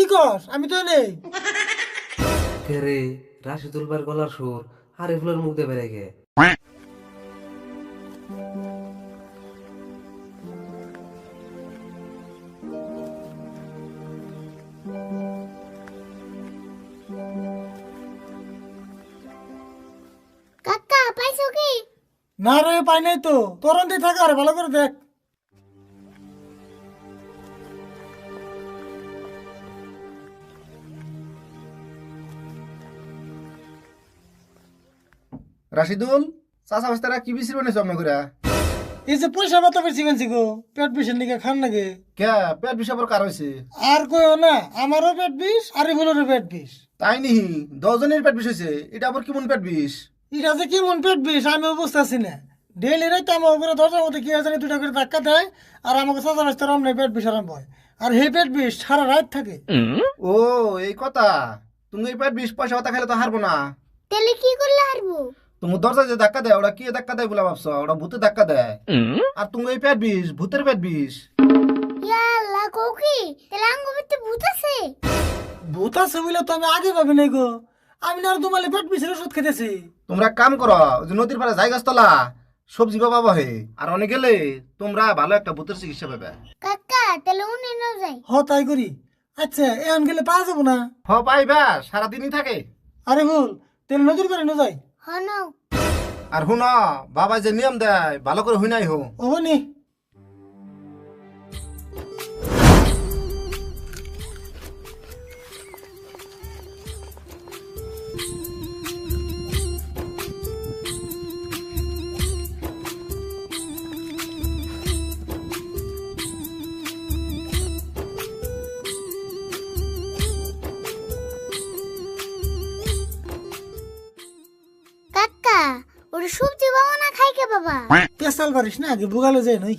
কি কস? আমি তো নেই। রে? গলার সুর। আরে ফুলের মুখ দিয়ে বেড়ে গে। কাকা পাইছো কি? না রে পাই নাই তো। তরন্তি থাকা আর ভালো করে দেখ। রাশিদুল চাচা বাস্তারা কি বিসির বানাইছো আমি করে এই যে পয়সা বেশি গেছি গো পেট বিষের লিগে খান নাকি? কে পেট বিষাপর কার হয়েছে আর কইও না আমারও পেট বিষ আর পেট বিষ। তাই নিহি দশজনের পেট বিষ হয়েছে এটা আবার কেমন পেট বিষ? এটা যে কেমন পেট বিষ বুঝতেছি না। ডেইলি রাইতে আমার উপরে দরজার মধ্যে কি আছে দুটা করে ধাক্কা দেয় আর আমাকে সাজা বাঁচতে রমনে পেট বিষ আরম্ভ হয় আর সেই পেট বিষ সারা রাত থাকে। ও এই কথা তুমি এই পেট বিষ পয়সা পাতা খাইলে তো হারবো না। তাহলে কি করলে হারবো? তুমি দরজা যে ধাক্কা দেয় ওরা কি ধাক্কা দেয় বলে ভাবছ ওরা ভূতে ধাক্কা দেয় আর তুমি এই পেট বিষ ভূতের পেট বিষ ইয়া ভূত আছে ভূত আছে বলে তো আমি আগে ভাবি নাই গো আমি না আর দুমালে পেট বিষের ওষুধ খেতেছি তোমরা এক কাম করো ওই যে নদীর পাড়ে জায়গা তলা সবজি বাবা বহে আর অনেক গেলে তোমরা ভালো একটা ভূতের চিকিৎসা পাবে কাকা তাহলে উনি নাও যাই হ তাই করি আচ্ছা এখন গেলে পাওয়া যাব না হ পাইবা সারাদিনই থাকে আরে ভুল তেল নজর করে ন যাই আর হুন বাবা যে নিয়ম দেয় ভালো করে হুই নাই হো ও ওটা সবজি বাবা না খাই কে বাবা? পেশাল পারিস না আগে বুগালো যায় নই।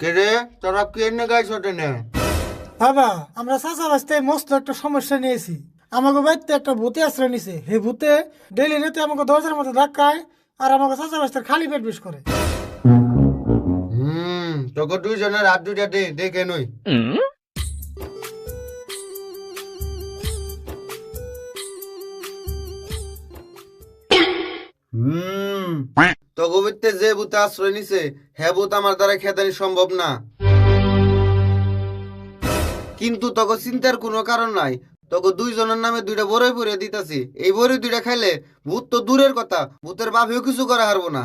কেরে তোরা কে নে গাইছ টেনে? বাবা আমরা চাচা বাঁচতে মস্ত একটা সমস্যা নিয়েছি। আমাকে বাড়িতে একটা ভূতে আশ্রয় নিছে। হে ভূতে ডেলি রাতে আমাকে দরজার মধ্যে ধাক্কায় আর আমাকে চাচা বাঁচতে খালি পেট বিষ করে। তোকে দুইজনের হাত দুইটা দে দেখে নই। হুম তোকে বিত্তে যে বুতে আশ্রয় নিছে হে বুত আমার দ্বারা খেদানি সম্ভব না। কিন্তু তোকে চিন্তার কোনো কারণ নাই তোকে দুইজনের নামে দুইটা বড়ই পরে দিতাছি। এই বড়ই দুইটা খাইলে ভূত তো দূরের কথা ভূতের বাপেও কিছু করা হারবো না।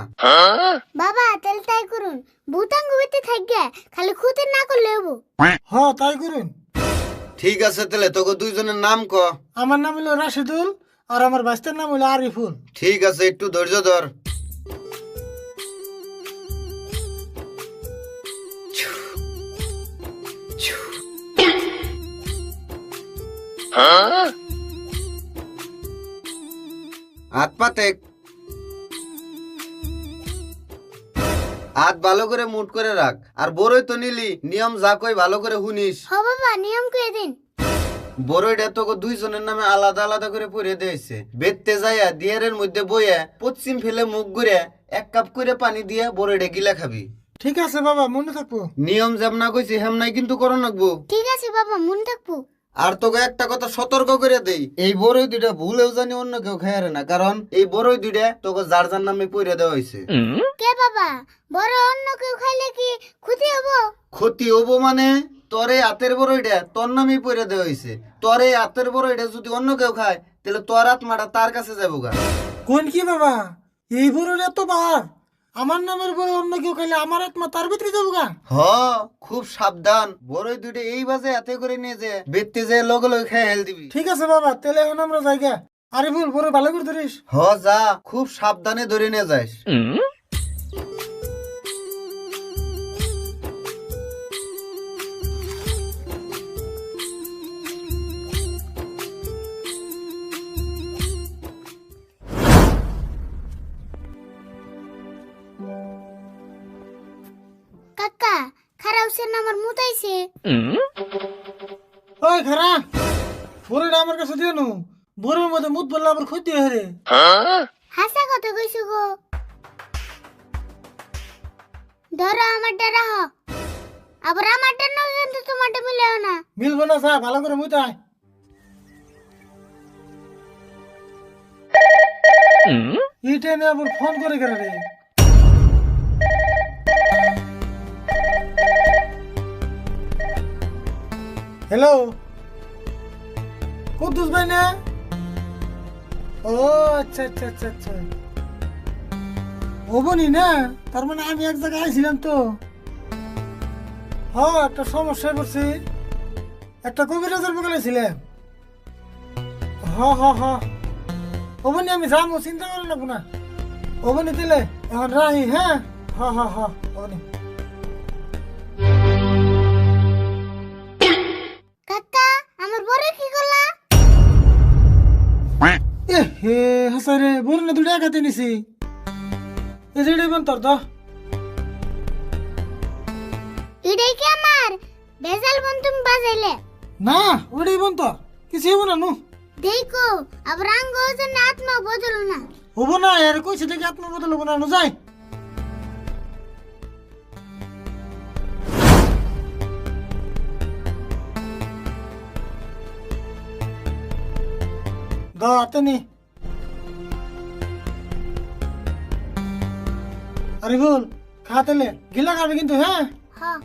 বাবা তাহলে তাই করুন। ভূত আঙ্গ ভিতরে থাকবে খালি খুঁতে না করলে হব হ তাই করুন। ঠিক আছে তাহলে তোকে দুইজনের নাম ক। আমার নাম হলো রাশিদুল আর আমার বাস্তের নাম হলো আরিফুল। ঠিক আছে একটু ধৈর্য ধর। হাত পাতে হাত ভালো করে মুট করে রাখ। আর বড়ই তো নিলি নিয়ম যা কই ভালো করে শুনিস। হ বাবা নিয়ম করে দিন? বড়ইটা তোকে দুইজনের নামে আলাদা আলাদা করে পড়ে দিয়েছে। বেদতে যাইয়া দিয়ারের মধ্যে বইয়া পশ্চিম ফেলে মুখ ঘুরে এক কাপ করে পানি দিয়ে বড়ইটা গিলা খাবি। ঠিক আছে বাবা মনে থাকব। নিয়ম যেমনা কইছি হেমনাই কিন্তু করো নাকবো ঠিক আছে বাবা মনে থাকব। আর তোকে একটা কথা সতর্ক করে দেই এই বড়ই দুইটা ভুলেও জানি অন্য কেউ খায়ারে না কারণ এই বড়ই দুইটা তোকে যার যার নামে পড়ে দেওয়া হয়েছে কে বাবা? বড় অন্য কেউ খাইলে কি ক্ষতি হব? ক্ষতি হব মানে তোর হাতের বড়ইটা তোর নামেই পড়ে দেওয়া হয়েছে তোর এই হাতের বড়ইটা যদি অন্য কেউ খায় তাহলে তোর আত্মাটা তার কাছে যাব গা। কোন কি বাবা? এই বড় এত বার। আমার নামের বই অন্য কেউ খাইলে আমার আত্মা তার ভিতরে যাব গা। হ খুব সাবধান। বড়ই দুটো এই বাজে এতে করে নিয়ে যে বেত্তে যে লগে লগে খেয়ে হেল দিবি। ঠিক আছে বাবা তাহলে এখন আমরা জায়গা ভুল বড় ভালো করে ধরিস। হ যা খুব সাবধানে ধরে নিয়ে যাস খারাপ সে আমার মুতাইছে ওই খারা বড়টা আমার কাছে দিয়ে নু। বোরের মধ্যে মুত বললে আবার ক্ষতি হয় রে। হাসা কথা কইছো গো। ধরো আমারটা রাহ। আবার আমারটা না কিন্তু তোমারটা মিলেও না। মিলবো না স্যার ভালো করে মুতায় এই টাইমে আবার ফোন করে কেন রে? হ্যালো কুদ্দুস ভাই না ও আচ্ছা আচ্ছা আচ্ছা আচ্ছা হবনি না তার মানে আমি এক জায়গায় আইছিলাম তো হ্যাঁ একটা সমস্যায় পড়ছি একটা কবিরাজের বগলে ছিলাম হ হ হ ওবনি আমি যাব চিন্তা করে নেব না ওবনি দিলে এখন রাহি হ্যাঁ হ হ হ ওবনি হে হাসাই না দুটো একাতে নিছি। এ বন তোর তো এটাই কি আমার? বেজাল বন তুমি বাজাইলে? না ওটাই বন তোর। কিছু হব না নু। দেখো আবার আঙ্গ জন্য আত্মা বদল না। হব না আর কইছে দেখি আত্মা বদল হব না নু যাই। দাঁড়াতে আরে বল খাতেলে গিলা খাবে কিন্তু হ্যাঁ? হ্যাঁ।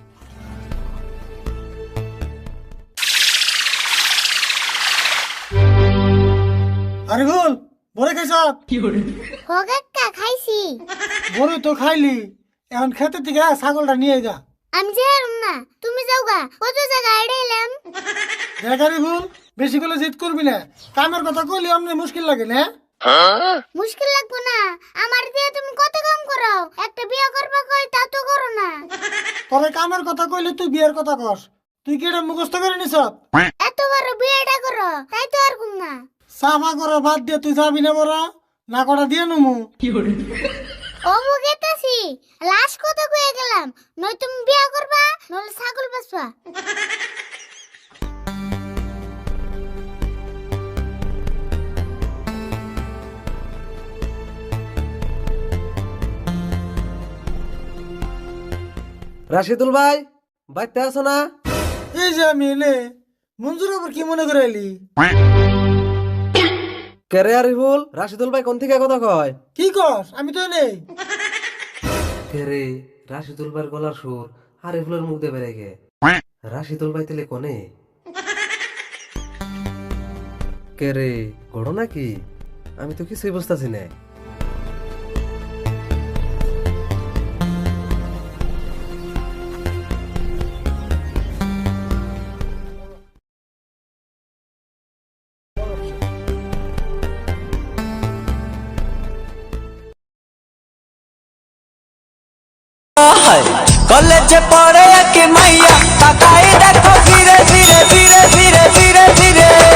আরে বল বরে খাইছ? হো কাকা খাইছি। বরে তো খাইলি এখন খেতে থেকে ছাগলটা নিয়ে যা। আমি যেরম না তুমি যাও গা কত জায়গা এড়াইলাম দেখারি ভুল বেশি করে জিত করবি না কামের কথা কইলি অমনি মুশকিল লাগে না মুশকিল লাগবো না। আমার দিয়ে তুমি কত কাম করো? একটা বিয়ে করবা কই তা তো করো না। তবে কামের কথা কইলে তুই বিয়ের কথা কস। তুই কি এটা মুখস্থ করে নিস এত বড় বিয়েটা করো তাই তো আর কম না। সাফা করে বাদ দিয়ে তুই যাবি না বড় না কটা দিয়ে নমু। ও মুগেতাছি লাশ কত কয়ে গেলাম নয় তুমি বিয়ে করবা নলে ছাগল বাঁচবা। রাশিদুল ভাই বাইতে আছো না? এই যে আমি এলে মঞ্জুর আবার কি মনে করে এলি কেরে আরিফুল রাশিদুল ভাই কোন থেকে কথা কয়? কি কস? আমি তো নেই কেরে রাশিদুল ভাইয়ের গলার সুর আরিফুলের মুখ দিয়ে বেড়ে গে। রাশিদুল ভাই তেলে কোনে? কেরে গড়ো নাকি? আমি তো কিছুই বুঝতেছি না। কলেজে পড়ে কি মাইয়া। তাকাই দেখো ধীরে ধীরে ধীরে ধীরে ধীরে ধীরে।